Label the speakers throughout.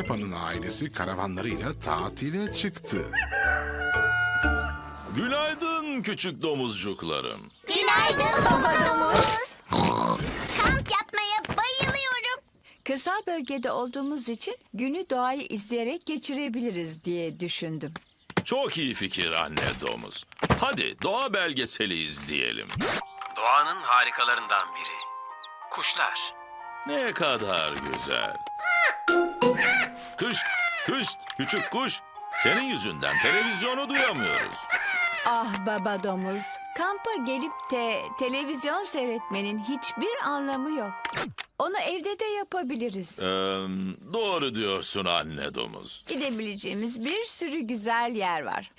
Speaker 1: Peppa'nın ailesi karavanlarıyla tatile çıktı.
Speaker 2: Günaydın küçük domuzcuklarım.
Speaker 3: Günaydın baba domuz. Kamp yapmaya bayılıyorum.
Speaker 4: Kırsal bölgede olduğumuz için günü doğayı izleyerek geçirebiliriz diye düşündüm.
Speaker 2: Çok iyi fikir anne domuz. Hadi doğa belgeseli izleyelim.
Speaker 5: Doğanın harikalarından biri. Kuşlar.
Speaker 2: Ne kadar güzel. Kış, kış, küçük kuş. Senin yüzünden televizyonu duyamıyoruz.
Speaker 4: Ah baba domuz, kampa gelip de televizyon seyretmenin hiçbir anlamı yok. Onu evde de yapabiliriz.
Speaker 2: Ee, doğru diyorsun anne domuz.
Speaker 4: Gidebileceğimiz bir sürü güzel yer var.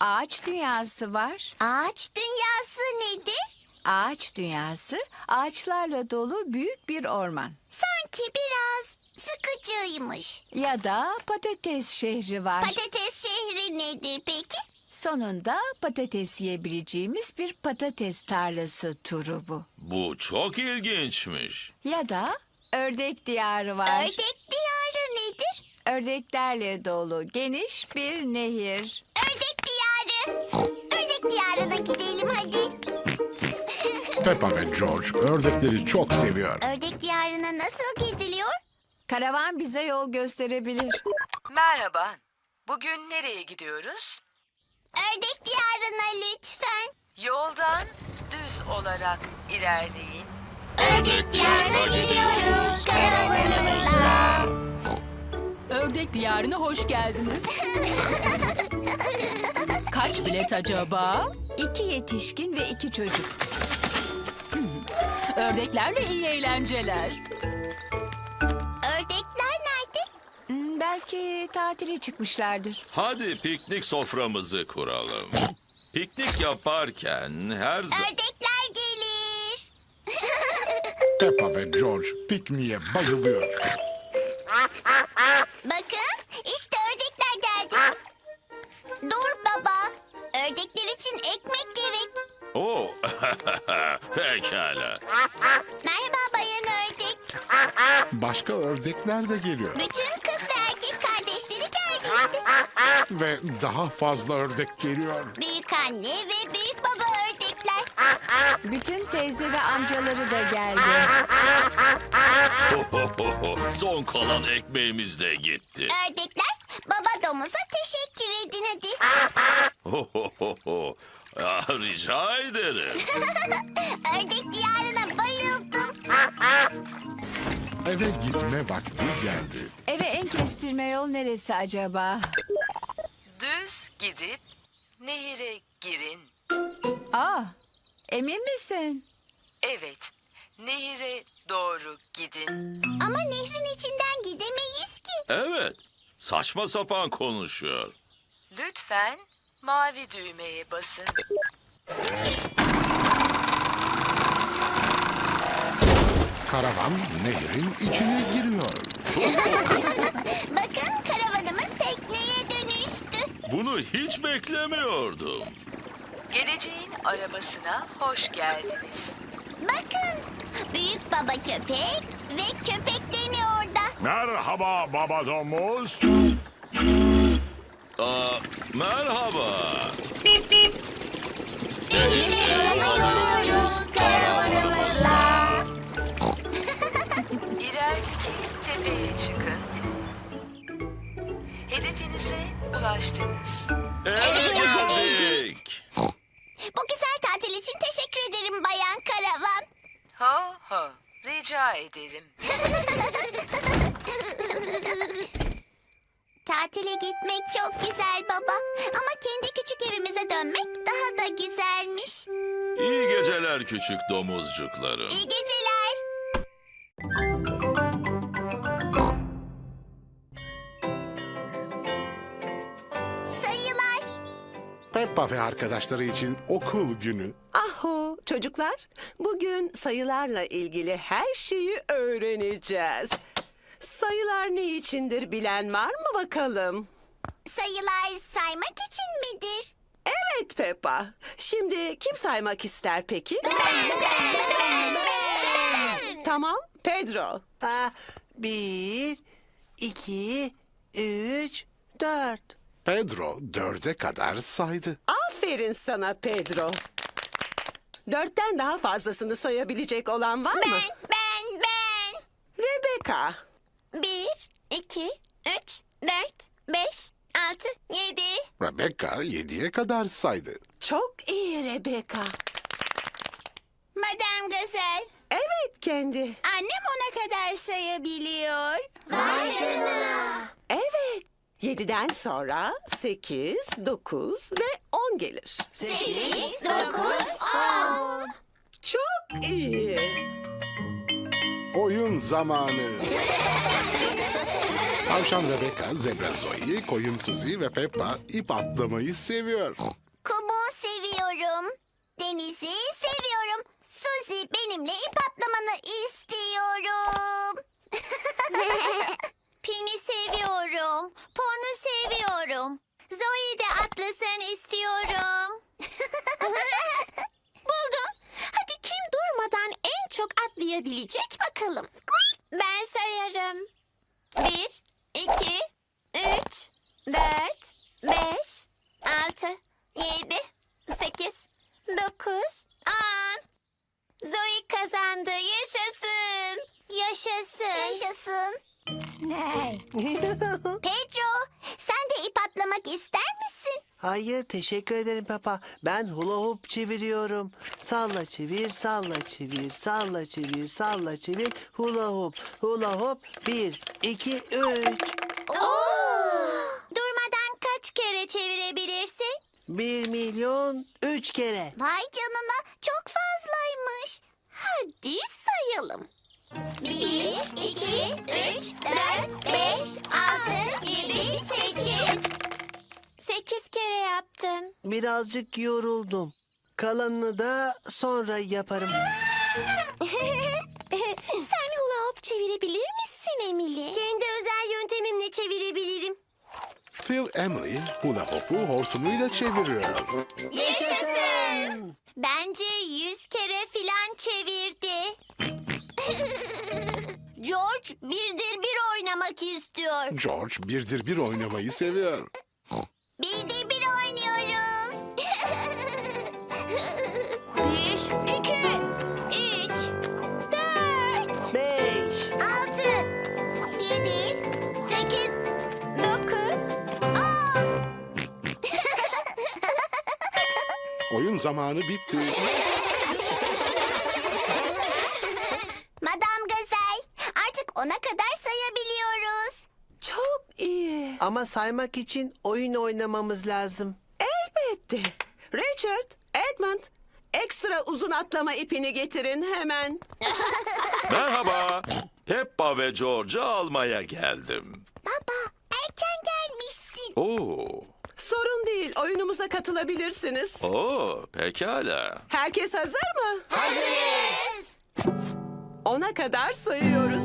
Speaker 4: Ağaç dünyası var.
Speaker 3: Ağaç dünyası nedir?
Speaker 4: Ağaç dünyası ağaçlarla dolu büyük bir orman.
Speaker 3: Sanki biraz sıkıcıymış.
Speaker 4: Ya da patates şehri var.
Speaker 3: Patates şehri nedir peki?
Speaker 4: Sonunda patates yiyebileceğimiz bir patates tarlası turu bu.
Speaker 2: Bu çok ilginçmiş.
Speaker 4: Ya da ördek diyarı var.
Speaker 3: Ördek diyarı nedir?
Speaker 4: Ördeklerle dolu geniş bir nehir.
Speaker 3: Ördek diyarı. Ördek diyarına gidelim hadi.
Speaker 1: Peppa ve George ördekleri çok seviyor.
Speaker 3: Ördek diyarına nasıl gidiliyor?
Speaker 4: Karavan bize yol gösterebilir.
Speaker 6: Merhaba. Bugün nereye gidiyoruz?
Speaker 3: Ördek diyarına lütfen.
Speaker 6: Yoldan düz olarak ilerleyin.
Speaker 3: Ördek diyarına gidiyoruz karavanımızla.
Speaker 7: Ördek diyarına hoş geldiniz. Kaç bilet acaba?
Speaker 4: İki yetişkin ve iki çocuk.
Speaker 7: Ördeklerle iyi eğlenceler.
Speaker 4: Belki tatile çıkmışlardır.
Speaker 2: Hadi piknik soframızı kuralım. Piknik yaparken her zaman...
Speaker 3: Ördekler gelir.
Speaker 1: Peppa ve George pikniğe bayılıyor.
Speaker 3: Bakın işte ördekler geldi. Dur baba. Ördekler için ekmek gerek.
Speaker 2: Oo, pekala.
Speaker 3: Merhaba bayan ördek.
Speaker 1: Başka ördekler de geliyor.
Speaker 3: Bütün Ve
Speaker 1: daha fazla ördek geliyor.
Speaker 3: Büyük anne ve büyük baba ördekler.
Speaker 4: Bütün teyze ve amcaları da geldi.
Speaker 2: Son kalan ekmeğimiz de gitti.
Speaker 3: Ördekler baba domuza teşekkür edin hadi.
Speaker 2: Ah, Rica ederim.
Speaker 3: Ördek diyarına bayıldım.
Speaker 1: Eve gitme vakti geldi.
Speaker 4: Eve en kestirme yol neresi acaba?
Speaker 6: Düz gidip nehire girin.
Speaker 4: Aa, emin misin?
Speaker 6: Evet, nehire doğru gidin.
Speaker 3: Ama nehrin içinden gidemeyiz ki.
Speaker 2: Evet, saçma sapan konuşuyor.
Speaker 6: Lütfen mavi düğmeye basın.
Speaker 1: Karavan nehrin içine giriyor.
Speaker 3: Bakın karavanımız tekneye dönüştü.
Speaker 2: Bunu hiç beklemiyordum.
Speaker 6: Geleceğin arabasına hoş geldiniz.
Speaker 3: Bakın büyük baba köpek ve köpeklerini orada.
Speaker 2: Merhaba baba domuz. Aa, merhaba.
Speaker 3: Nehirde dolanıyoruz karavanımızla.
Speaker 6: Tepeye çıkın. Hedefinize ulaştınız.
Speaker 2: Eve geldik.
Speaker 3: Bu güzel tatil için teşekkür ederim bayan karavan.
Speaker 6: Ho ho, rica ederim.
Speaker 3: Tatile gitmek çok güzel baba. Ama kendi küçük evimize dönmek daha da güzelmiş.
Speaker 2: İyi geceler küçük domuzcuklarım.
Speaker 3: İyi geceler.
Speaker 1: Peppa ve arkadaşları için okul günü.
Speaker 8: Ahu çocuklar, bugün sayılarla ilgili her şeyi öğreneceğiz. Sayılar ne içindir bilen var mı bakalım?
Speaker 3: Sayılar saymak için midir?
Speaker 8: Evet Peppa. Şimdi kim saymak ister peki? Tamam, Pedro.
Speaker 9: Ah, bir, iki, üç, dört.
Speaker 1: Pedro dörde kadar saydı.
Speaker 8: Aferin sana Pedro. Dörtten daha fazlasını sayabilecek olan var mı?
Speaker 3: Ben, ben, ben.
Speaker 8: Rebecca.
Speaker 3: Bir, iki, üç, dört, beş, altı, yedi.
Speaker 1: Rebecca yediye kadar saydı.
Speaker 8: Çok iyi Rebecca.
Speaker 3: Madam Gazel.
Speaker 8: Evet kendi.
Speaker 3: Annem ona kadar sayabiliyor. Vay canına.
Speaker 8: Evet. Yediden sonra sekiz, dokuz ve on gelir.
Speaker 3: Sekiz, dokuz, on.
Speaker 8: Çok iyi.
Speaker 1: Oyun zamanı. Tavşan Rebecca, Zebra Zoe, Koyun Suzy ve Peppa ip atlamayı seviyor.
Speaker 3: Kumu seviyorum. Denizi seviyorum. Suzy benimle ip atlamanı istiyorum. Pin'i seviyorum. Pon'u seviyorum. Zoe de atlasın istiyorum. Buldum. Hadi kim durmadan en çok atlayabilecek bakalım. Ben sayarım. Bir, iki, üç, dört, beş, altı, yedi, sekiz, dokuz, on. Zoe kazandı. Yaşasın. Yaşasın. Yaşasın. Pedro, sen de ip atlamak ister misin?
Speaker 9: Hayır teşekkür ederim Peppa. Ben hula hoop çeviriyorum. Salla çevir, salla çevir, salla çevir, salla çevir. Hula hoop, hula hoop. Bir, iki, üç.
Speaker 3: Durmadan kaç kere çevirebilirsin?
Speaker 9: Bir milyon üç kere.
Speaker 3: Vay canına çok fazlaymış. Hadi sayalım. Bir, iki, üç, dört, beş, altı, yedi, sekiz. Sekiz kere yaptın.
Speaker 9: Birazcık yoruldum. Kalanını da sonra yaparım.
Speaker 3: Sen hula hop çevirebilir misin Emily? Kendi özel yöntemimle çevirebilirim.
Speaker 1: Phil Emily hula hopu hortumuyla çeviriyor.
Speaker 3: Yaşasın. Bence yüz kere filan çevirdi. George birdir bir oynamak istiyor.
Speaker 1: George birdir bir oynamayı seviyor.
Speaker 3: Birdir bir oynuyoruz. bir, iki, üç, dört,
Speaker 9: Beş.
Speaker 3: altı, yedi, sekiz, dokuz, on.
Speaker 1: Oyun zamanı bitti.
Speaker 3: Madam Gazel, artık ona kadar sayabiliyoruz.
Speaker 8: Çok iyi.
Speaker 9: Ama saymak için oyun oynamamız lazım.
Speaker 8: Elbette. Richard, Edmund, ekstra uzun atlama ipini getirin hemen.
Speaker 2: Merhaba. Peppa ve George'u almaya geldim.
Speaker 3: Baba, erken gelmişsin.
Speaker 2: Oo,
Speaker 8: Sorun değil, oyunumuza katılabilirsiniz.
Speaker 2: oo, pekala.
Speaker 8: Herkes hazır mı?
Speaker 3: Hazırız.
Speaker 8: Ona kadar sayıyoruz.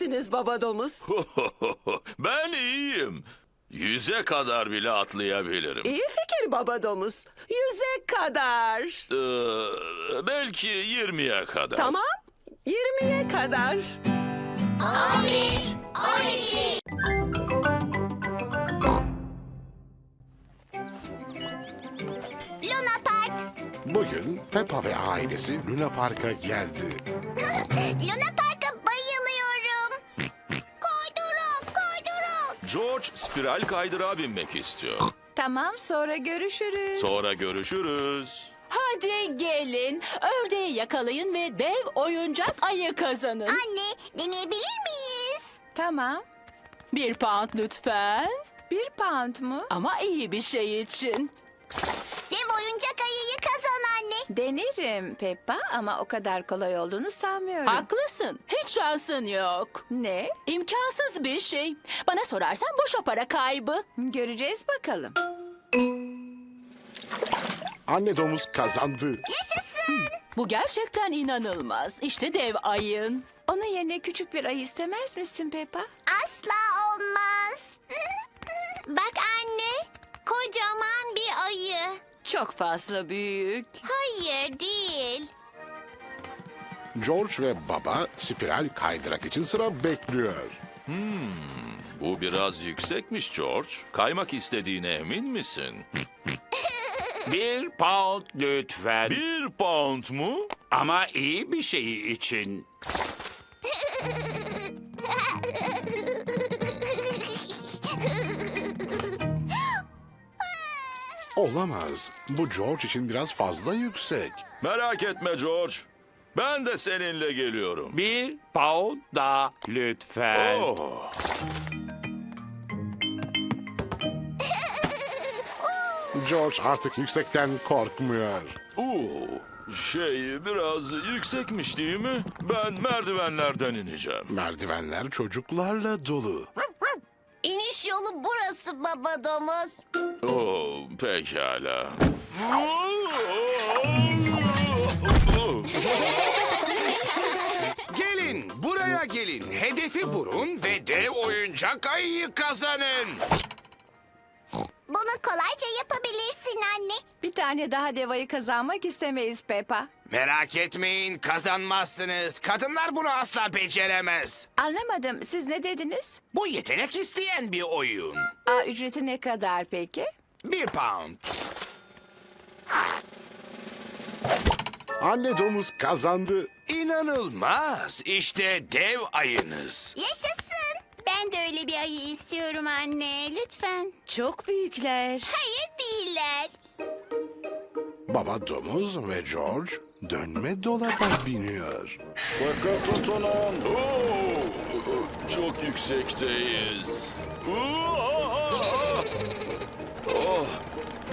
Speaker 8: Gibisiniz baba domuz.
Speaker 2: ben iyiyim. Yüze kadar bile atlayabilirim.
Speaker 8: İyi fikir baba domuz. Yüze kadar.
Speaker 2: Ee, belki 20'ye kadar.
Speaker 8: Tamam. Yirmiye kadar.
Speaker 3: On bir, on iki. Luna Park.
Speaker 1: Bugün Peppa ve ailesi Luna Park'a geldi.
Speaker 3: Luna Park'a
Speaker 2: George spiral kaydırağa binmek istiyor.
Speaker 4: Tamam sonra görüşürüz.
Speaker 2: Sonra görüşürüz.
Speaker 7: Hadi gelin. Ördeği yakalayın ve dev oyuncak ayı kazanın.
Speaker 3: Anne, deneyebilir miyiz?
Speaker 4: Tamam.
Speaker 7: Bir pound lütfen.
Speaker 4: Bir pound mu?
Speaker 7: Ama iyi bir şey için.
Speaker 3: Dev oyuncak ayıyı kazan anne.
Speaker 4: Denerim Peppa ama o kadar kolay olduğunu sanmıyorum.
Speaker 7: Haklısın. Hiç şansın yok.
Speaker 4: Ne?
Speaker 7: İmkansız bir şey. Bana sorarsan boşa para kaybı.
Speaker 4: Göreceğiz bakalım.
Speaker 1: Anne domuz kazandı.
Speaker 3: Yaşasın.
Speaker 7: Bu gerçekten inanılmaz. İşte dev ayın.
Speaker 4: Onun yerine küçük bir ayı istemez misin Peppa?
Speaker 3: Bak anne, kocaman bir ayı.
Speaker 7: Çok fazla büyük.
Speaker 3: Hayır değil.
Speaker 1: George ve baba spiral kaydırak için sıra bekliyor.
Speaker 2: Bu biraz yüksekmiş George. Kaymak istediğine emin misin?
Speaker 10: Bir pound lütfen.
Speaker 2: Bir pound mu?
Speaker 10: Ama iyi bir şey için.
Speaker 1: Olamaz. Bu George için biraz fazla yüksek.
Speaker 2: Merak etme George. Ben de seninle geliyorum.
Speaker 10: Bir pound daha lütfen.
Speaker 2: Oh.
Speaker 1: George artık yüksekten korkmuyor.
Speaker 2: Oo, şey biraz yüksekmiş değil mi? Ben merdivenlerden ineceğim.
Speaker 1: Merdivenler çocuklarla dolu.
Speaker 3: Yolu burası baba domuz.
Speaker 2: Oo, pekala.
Speaker 10: Gelin buraya gelin. Hedefi vurun ve dev oyuncak ayıyı kazanın.
Speaker 3: Bunu kolayca yapabilirsin anne.
Speaker 4: Bir tane daha devayı kazanmak istemeyiz Peppa.
Speaker 10: Merak etmeyin kazanmazsınız. Kadınlar bunu asla beceremez.
Speaker 4: Anlamadım. Siz ne dediniz?
Speaker 10: Bu yetenek isteyen bir oyun.
Speaker 4: Aa, ücreti ne kadar peki?
Speaker 10: Bir pound.
Speaker 1: Anne domuz kazandı.
Speaker 10: İnanılmaz. İşte dev ayınız.
Speaker 3: Yaşasın. Ben de öyle bir ayı istiyorum anne. Lütfen.
Speaker 8: Çok büyükler.
Speaker 3: Hayır değiller.
Speaker 1: Baba domuz ve George dönme dolaba biniyor.
Speaker 2: Sıkı tutunun. Oo, çok yüksekteyiz. Oh,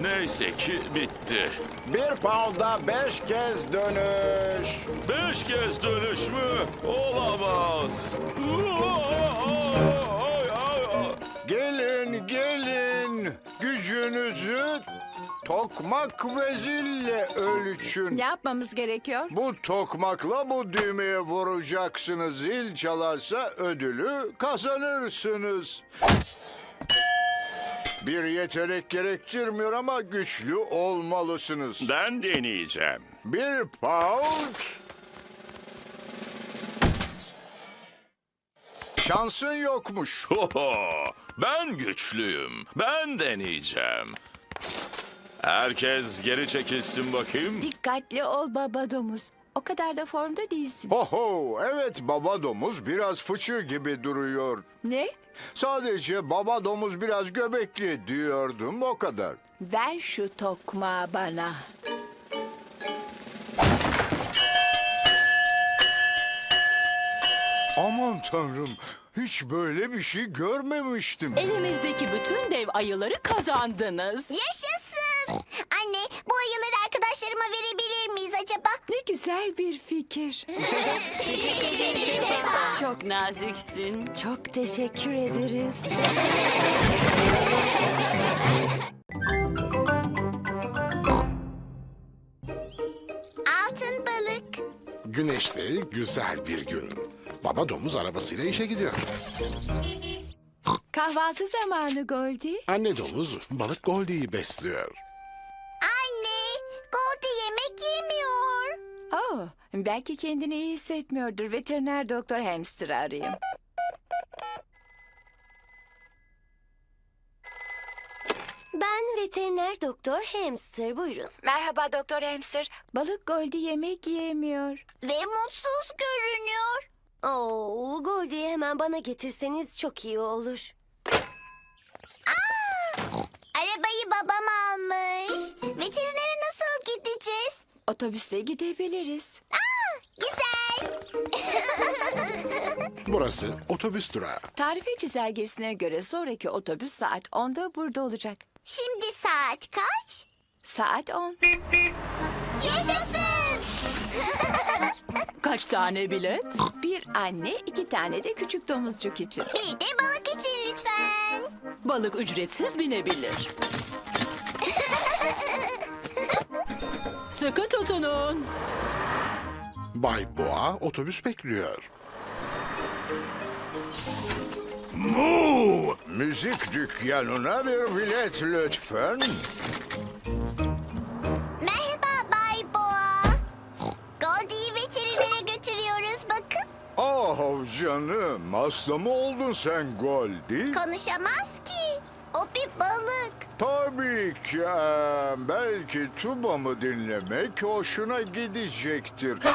Speaker 2: neyse ki bitti.
Speaker 1: Bir pound'a beş kez dönüş.
Speaker 2: Beş kez dönüş mü? Olamaz.
Speaker 11: Gelin gelin gücünüzü tokmak ve zille ölçün.
Speaker 4: Ne yapmamız gerekiyor?
Speaker 11: Bu tokmakla bu düğmeye vuracaksınız. Zil çalarsa ödülü kazanırsınız. Bir yetenek gerektirmiyor ama güçlü olmalısınız.
Speaker 10: Ben deneyeceğim.
Speaker 11: Bir pound. Şansın yokmuş.
Speaker 2: Ben güçlüyüm. Ben deneyeceğim. Herkes geri çekilsin bakayım.
Speaker 4: Dikkatli ol baba domuz. O kadar da formda değilsin.
Speaker 11: Oho, evet baba domuz biraz fıçı gibi duruyor.
Speaker 4: Ne?
Speaker 11: Sadece baba domuz biraz göbekli diyordum o kadar.
Speaker 4: Ver şu tokmağı bana.
Speaker 11: Aman tanrım, hiç böyle bir şey görmemiştim.
Speaker 7: Elimizdeki bütün dev ayıları kazandınız.
Speaker 3: Yaşasın. Anne bu ayıları arkadaşlarıma verebilir miyiz acaba?
Speaker 4: Ne güzel bir fikir.
Speaker 7: Çok naziksin.
Speaker 4: Çok teşekkür ederiz.
Speaker 3: Altın balık.
Speaker 1: Güneşli güzel bir gün. Baba domuz arabasıyla işe gidiyor.
Speaker 4: Kahvaltı zamanı Goldie.
Speaker 1: Anne domuz balık Goldie'yi besliyor.
Speaker 3: Anne, Goldie yemek yemiyor.
Speaker 4: Oh, belki kendini iyi hissetmiyordur. Veteriner doktor hamster arayayım.
Speaker 3: Ben veteriner doktor Hamster buyurun.
Speaker 4: Merhaba doktor hamster. Balık Goldie yemek yiyemiyor.
Speaker 3: Ve mutsuz görünüyor.
Speaker 12: Oo, Goldie'yi hemen bana getirseniz çok iyi olur.
Speaker 3: Arabayı babam almış. Veterinere nasıl gideceğiz?
Speaker 4: Otobüste gidebiliriz.
Speaker 3: Güzel.
Speaker 1: Burası otobüs durağı.
Speaker 4: Tarife çizelgesine göre sonraki otobüs saat 10'da burada olacak.
Speaker 3: Şimdi saat kaç?
Speaker 4: Saat 10.
Speaker 3: Yaşasın.
Speaker 7: Kaç tane bilet?
Speaker 4: Bir anne, iki tane de küçük domuzcuk için.
Speaker 3: Bir de balık için lütfen.
Speaker 7: Balık ücretsiz binebilir. Sıkı tutunun.
Speaker 1: Bay Boğa otobüs bekliyor.
Speaker 11: Mu! Müzik dükkanına bir bilet lütfen. Oh canım, hasta mı oldun sen Goldie?
Speaker 3: Konuşamaz ki. O bir balık.
Speaker 11: Tabii ki. eee, belki tubamı dinlemek hoşuna gidecektir.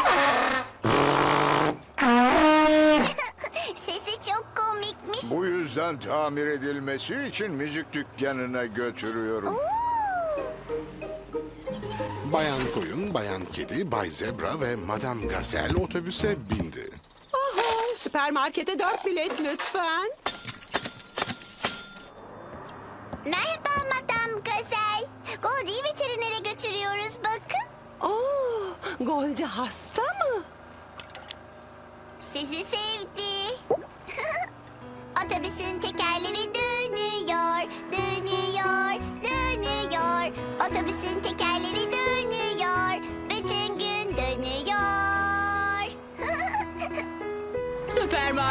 Speaker 3: Sesi çok komikmiş.
Speaker 11: Bu yüzden tamir edilmesi için müzik dükkanına götürüyorum.
Speaker 1: Bayan Koyun, Bayan Kedi, Bay Zebra ve Madame Gazelle otobüse bindi.
Speaker 8: Süpermarkete dört bilet lütfen.
Speaker 3: Merhaba Madame Gazel. Goldie'yi veterinere götürüyoruz bakın.
Speaker 8: Oo, Goldie hasta mı?
Speaker 3: Sizi sevdi. Otobüsün tekerleri dönüyor, dönüyor,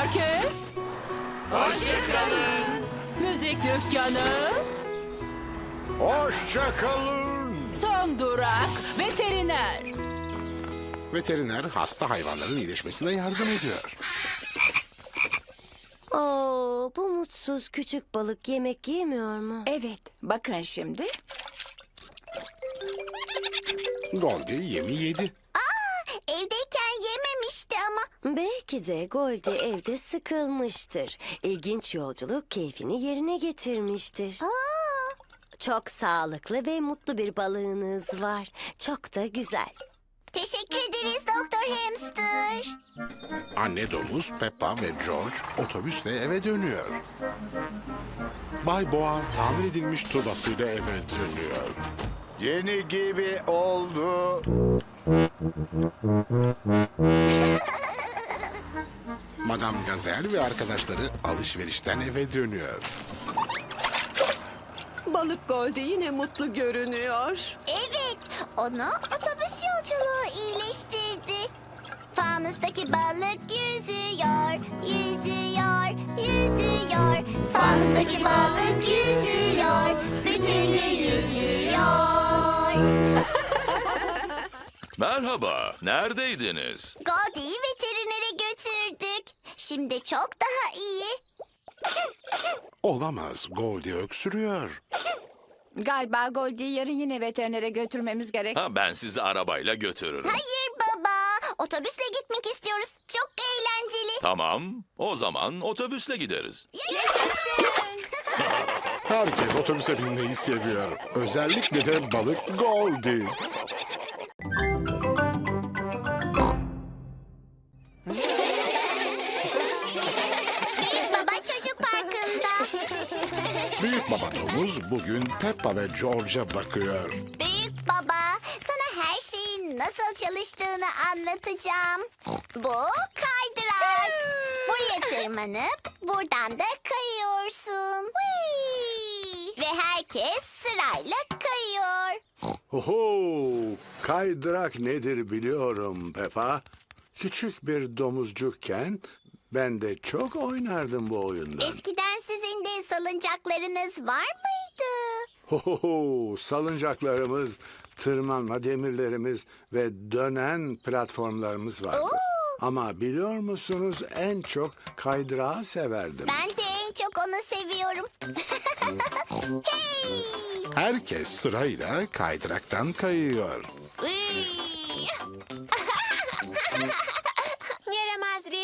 Speaker 7: Süpermarket. Hoşçakalın. Müzik dükkanı.
Speaker 11: Hoşça kalın.
Speaker 7: Son durak. Veteriner.
Speaker 1: Veteriner hasta hayvanların iyileşmesine yardım ediyor.
Speaker 12: Oo, bu mutsuz küçük balık yemek yemiyor mu?
Speaker 4: Evet, bakın şimdi.
Speaker 1: Goldie yemi yedi.
Speaker 3: Ama.
Speaker 12: Belki de Goldie evde sıkılmıştır. İlginç yolculuk keyfini yerine getirmiştir.
Speaker 3: Aa,
Speaker 12: Çok sağlıklı ve mutlu bir balığınız var. Çok da güzel.
Speaker 3: teşekkür ederiz Doktor Hamster.
Speaker 1: Anne domuz, Peppa ve George otobüsle eve dönüyor. Bay Boğa tamir edilmiş tubasıyla eve dönüyor.
Speaker 11: Yeni gibi oldu.
Speaker 1: Madame Gazelle ve arkadaşları alışverişten eve dönüyor.
Speaker 8: Balık Goldie yine mutlu görünüyor.
Speaker 3: Evet, onu otobüs yolculuğu iyileştirdi. Fanustaki balık yüzüyor, yüzüyor, yüzüyor. Fanustaki balık yüzüyor, bütün gün yüzüyor.
Speaker 2: Merhaba, neredeydiniz?
Speaker 3: Götürdük. Şimdi çok daha iyi.
Speaker 1: Olamaz, Goldie öksürüyor.
Speaker 4: Galiba Goldie'yi yarın yine veterinere götürmemiz gerek.
Speaker 2: Ha, ben sizi arabayla götürürüm.
Speaker 3: Hayır baba, otobüsle gitmek istiyoruz. Çok eğlenceli.
Speaker 2: Tamam, o zaman otobüsle gideriz.
Speaker 3: Yaşasın.
Speaker 1: Herkes otobüse binmeyi seviyor. Özellikle de balık Goldie. Domuz bugün Peppa ve George'a bakıyor.
Speaker 3: Büyük baba, sana her şeyin nasıl çalıştığını anlatacağım. Bu kaydırak. Buraya tırmanıp buradan da kayıyorsun. Ve herkes sırayla kayıyor.
Speaker 13: Oho, kaydırak nedir biliyorum Peppa. Küçük bir domuzcukken ben de çok oynardım bu oyundan.
Speaker 3: Eskiden sizin de salıncaklarınız var mıydı?
Speaker 13: Oho, salıncaklarımız, tırmanma demirlerimiz ve dönen platformlarımız vardı.
Speaker 3: Oo.
Speaker 13: Ama biliyor musunuz en çok kaydırağı severdim.
Speaker 3: Ben de en çok onu seviyorum. hey!
Speaker 1: Herkes sırayla kaydıraktan kayıyor.
Speaker 3: Whee!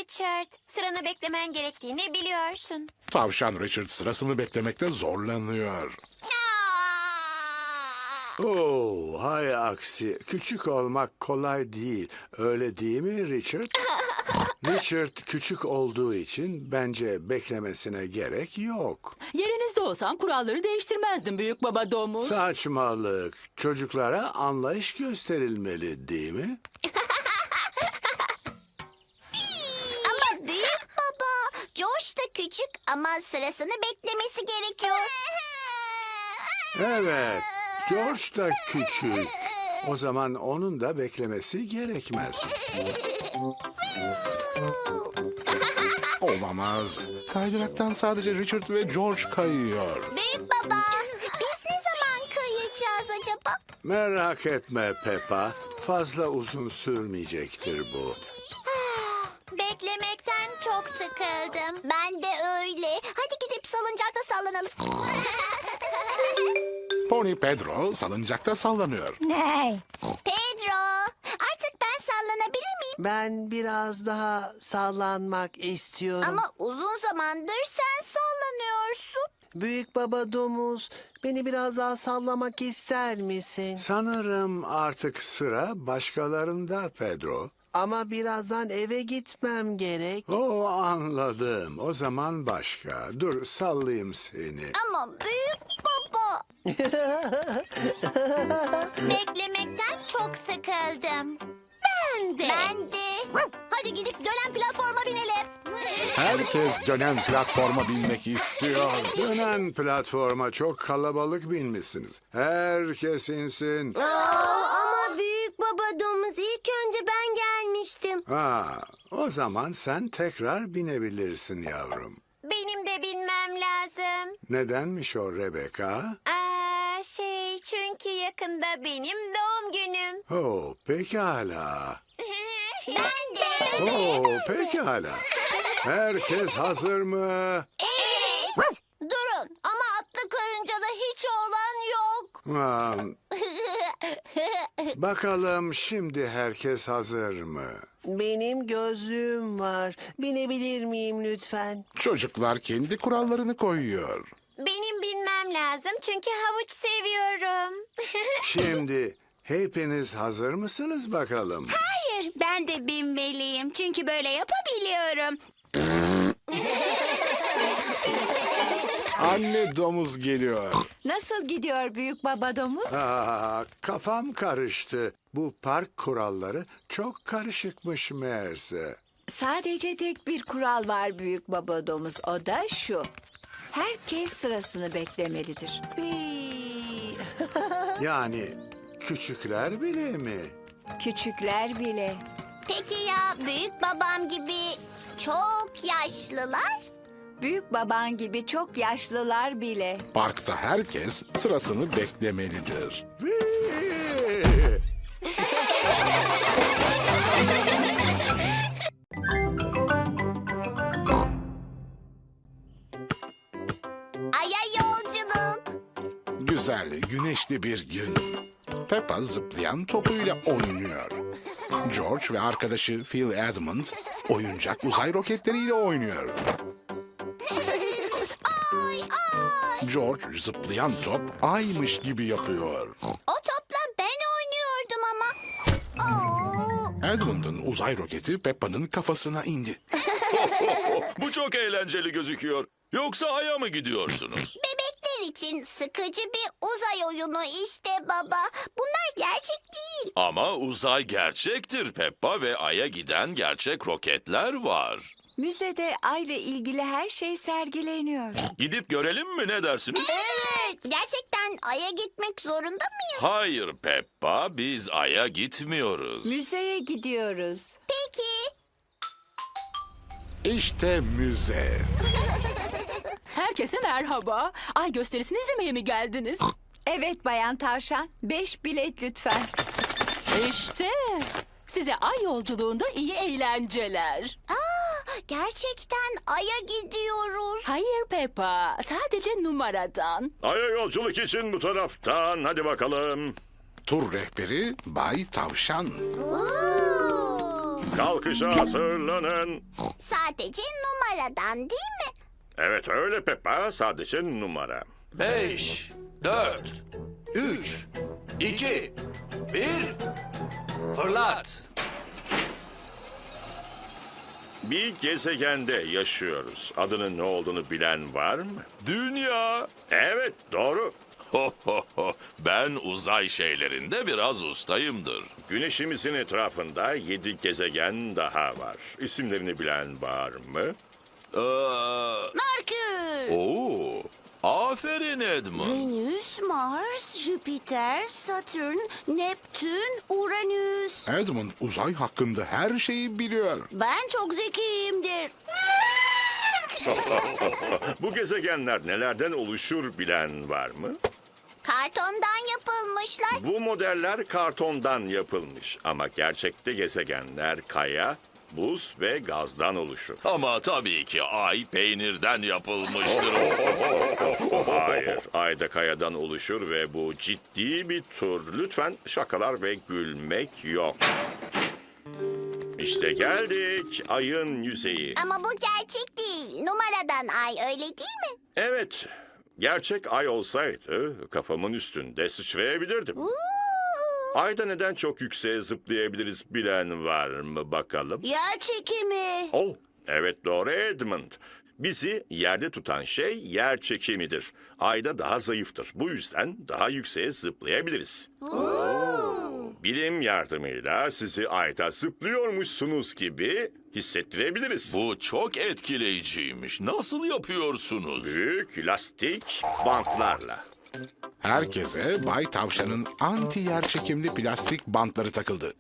Speaker 12: Richard. Sıranı beklemen gerektiğini biliyorsun.
Speaker 1: Tavşan Richard sırasını beklemekte zorlanıyor.
Speaker 13: Oo, hay aksi. Küçük olmak kolay değil. Öyle değil mi Richard? Richard küçük olduğu için bence beklemesine gerek yok.
Speaker 7: Yerinizde olsam kuralları değiştirmezdim büyük baba domuz.
Speaker 13: Saçmalık. Çocuklara anlayış gösterilmeli değil mi?
Speaker 3: ama sırasını beklemesi gerekiyor.
Speaker 13: Evet. George da küçük. O zaman onun da beklemesi gerekmez.
Speaker 1: Olamaz. Kaydıraktan sadece Richard ve George kayıyor.
Speaker 3: Büyük baba, biz ne zaman kayacağız acaba?
Speaker 13: Merak etme Peppa. Fazla uzun sürmeyecektir bu.
Speaker 3: Sıkıldım. Ben de öyle. Hadi gidip salıncakta sallanalım.
Speaker 1: Pony Pedro salıncakta sallanıyor.
Speaker 4: Ne?
Speaker 3: Pedro, artık ben sallanabilir miyim?
Speaker 9: Ben biraz daha sallanmak istiyorum.
Speaker 3: Ama uzun zamandır sen sallanıyorsun.
Speaker 9: Büyük baba domuz, beni biraz daha sallamak ister misin?
Speaker 13: Sanırım artık sıra başkalarında Pedro.
Speaker 9: Ama birazdan eve gitmem gerek.
Speaker 13: O anladım. O zaman başka. Dur sallayayım seni.
Speaker 3: Ama büyük baba. Beklemekten çok sıkıldım. Ben de. Ben de. Hadi gidip dönen platforma binelim.
Speaker 1: Herkes dönen platforma binmek istiyor.
Speaker 13: Dönen platforma çok kalabalık binmişsiniz. Herkes insin.
Speaker 12: Büyük baba domuz ilk önce ben gelmiştim.
Speaker 13: Ha, o zaman sen tekrar binebilirsin yavrum.
Speaker 3: Benim de binmem lazım.
Speaker 13: Nedenmiş o Rebecca?
Speaker 3: Aa, şey çünkü yakında benim doğum günüm.
Speaker 13: Oh, pekala.
Speaker 3: Ben de.
Speaker 13: Oh, pekala. Herkes hazır mı?
Speaker 3: Evet. Durun ama atlı karıncada hiç olan yok.
Speaker 13: Ha, bakalım şimdi herkes hazır mı?
Speaker 9: Benim gözlüğüm var. Binebilir miyim lütfen?
Speaker 1: Çocuklar kendi kurallarını koyuyor.
Speaker 3: Benim binmem lazım çünkü havuç seviyorum.
Speaker 13: Şimdi hepiniz hazır mısınız bakalım?
Speaker 3: Hayır, ben de binmeliyim çünkü böyle yapabiliyorum.
Speaker 1: Anne domuz geliyor.
Speaker 4: Nasıl gidiyor büyük baba domuz?
Speaker 13: Aa, kafam karıştı. Bu park kuralları çok karışıkmış meğerse.
Speaker 4: Sadece tek bir kural var büyük baba domuz. O da şu. Herkes sırasını beklemelidir.
Speaker 13: Yani küçükler bile mi?
Speaker 4: Küçükler bile.
Speaker 3: Peki ya büyük babam gibi çok yaşlılar?
Speaker 4: Büyük baban gibi çok yaşlılar bile.
Speaker 1: Parkta herkes sırasını beklemelidir.
Speaker 3: Aya yolculuk.
Speaker 1: Güzel, güneşli bir gün. Peppa zıplayan topuyla oynuyor. George ve arkadaşı Phil Edmund oyuncak uzay roketleriyle oynuyor. George zıplayan top aymış gibi yapıyor.
Speaker 3: O topla ben oynuyordum ama. Oo,
Speaker 1: Edmund'un uzay roketi Peppa'nın kafasına indi.
Speaker 2: Bu çok eğlenceli gözüküyor. Yoksa aya mı gidiyorsunuz?
Speaker 3: bebekler için sıkıcı bir uzay oyunu işte baba. Bunlar gerçek değil.
Speaker 2: Ama uzay gerçektir Peppa ve aya giden gerçek roketler var.
Speaker 4: Müzede ayla ilgili her şey sergileniyor.
Speaker 2: Gidip görelim mi ne dersiniz?
Speaker 3: Evet. Gerçekten aya gitmek zorunda mıyız?
Speaker 2: Hayır Peppa, biz aya gitmiyoruz.
Speaker 4: Müzeye gidiyoruz.
Speaker 3: Peki.
Speaker 1: İşte müze.
Speaker 7: Herkese merhaba. Ay gösterisini izlemeye mi geldiniz?
Speaker 4: Evet bayan tavşan. Beş bilet lütfen.
Speaker 7: İşte size ay yolculuğunda iyi eğlenceler.
Speaker 3: Aa, gerçekten aya gidiyoruz.
Speaker 7: Hayır Peppa, sadece numaradan.
Speaker 2: Aya yolculuk için bu taraftan. Hadi bakalım.
Speaker 1: Tur rehberi Bay Tavşan.
Speaker 2: Kalkışa hazırlanın.
Speaker 3: sadece numaradan değil mi?
Speaker 2: Evet öyle Peppa, sadece numara.
Speaker 5: Beş, dört, üç, iki, bir. Fırlat.
Speaker 2: Bir gezegende yaşıyoruz. Adının ne olduğunu bilen var mı? Dünya. Evet doğru. Ho, ho, ho. Ben uzay şeylerinde biraz ustayımdır. Güneşimizin etrafında yedi gezegen daha var. İsimlerini bilen var mı? Ee,
Speaker 3: Merkür,
Speaker 2: oo, aferin Edmund.
Speaker 3: Venüs, Mars, Jüpiter, Satürn, Neptün, Uranüs.
Speaker 1: Edmund uzay hakkında her şeyi biliyor.
Speaker 3: Ben çok zekiyimdir.
Speaker 14: Bu gezegenler nelerden oluşur bilen var mı?
Speaker 3: Kartondan yapılmışlar.
Speaker 14: Bu modeller kartondan yapılmış ama gerçekte gezegenler kaya, buz ve gazdan oluşur. Ama tabii ki ay peynirden yapılmıştır. Hayır, ay da kayadan oluşur ve bu ciddi bir tur. Lütfen şakalar ve gülmek yok. İşte geldik ayın yüzeyi.
Speaker 3: Ama bu gerçek değil. Numaradan ay öyle değil mi?
Speaker 14: Evet, gerçek ay olsaydı kafamın üstünde sıçrayabilirdim.
Speaker 3: Uuu.
Speaker 14: Ayda neden çok yükseğe zıplayabiliriz bilen var mı bakalım?
Speaker 3: Yer çekimi.
Speaker 14: Oh, evet doğru Edmund. Bizi yerde tutan şey yer çekimidir. Ayda daha zayıftır. Bu yüzden daha yükseğe zıplayabiliriz. Bilim yardımıyla sizi ayda zıplıyormuşsunuz gibi hissettirebiliriz.
Speaker 2: Bu çok etkileyiciymiş. Nasıl yapıyorsunuz?
Speaker 14: Büyük lastik bantlarla.
Speaker 1: Herkese Bay Tavşan'ın anti yerçekimli plastik bantları takıldı.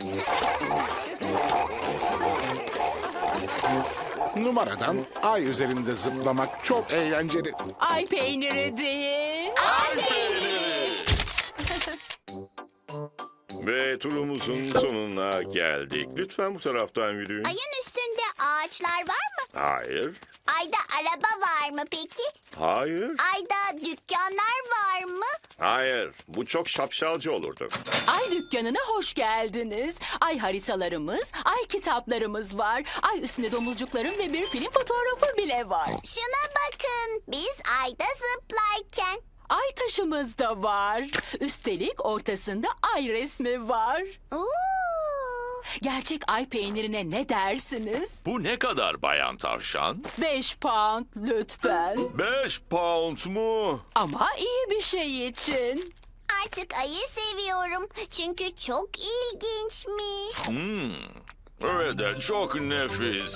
Speaker 1: Numaradan ay üzerinde zıplamak çok eğlenceli.
Speaker 7: Ay peyniri değil.
Speaker 14: Ve turumuzun sonuna geldik. Lütfen bu taraftan yürüyün.
Speaker 3: Ayın üstünde ağaçlar var mı?
Speaker 14: Hayır,
Speaker 3: Ayda araba var mı peki?
Speaker 14: hayır,
Speaker 3: Ayda dükkanlar var mı?
Speaker 14: hayır. Bu çok şapşalcı olurdu.
Speaker 7: Ay dükkanına hoş geldiniz. Ay haritalarımız, ay kitaplarımız var. Ay üstünde domuzcuklarım ve bir film fotoğrafı bile var.
Speaker 3: Şuna bakın. Biz ayda zıplarken.
Speaker 7: Ay taşımız da var. Üstelik ortasında ay resmi var.
Speaker 3: Uuu.
Speaker 7: Gerçek ay peynirine ne dersiniz?
Speaker 2: Bu ne kadar bayan tavşan?
Speaker 7: 5 pound lütfen.
Speaker 2: 5 pound mu?
Speaker 7: Ama iyi bir şey için.
Speaker 3: Artık ayı seviyorum. Çünkü çok ilginçmiş.
Speaker 2: Hmm. Evet de çok nefis.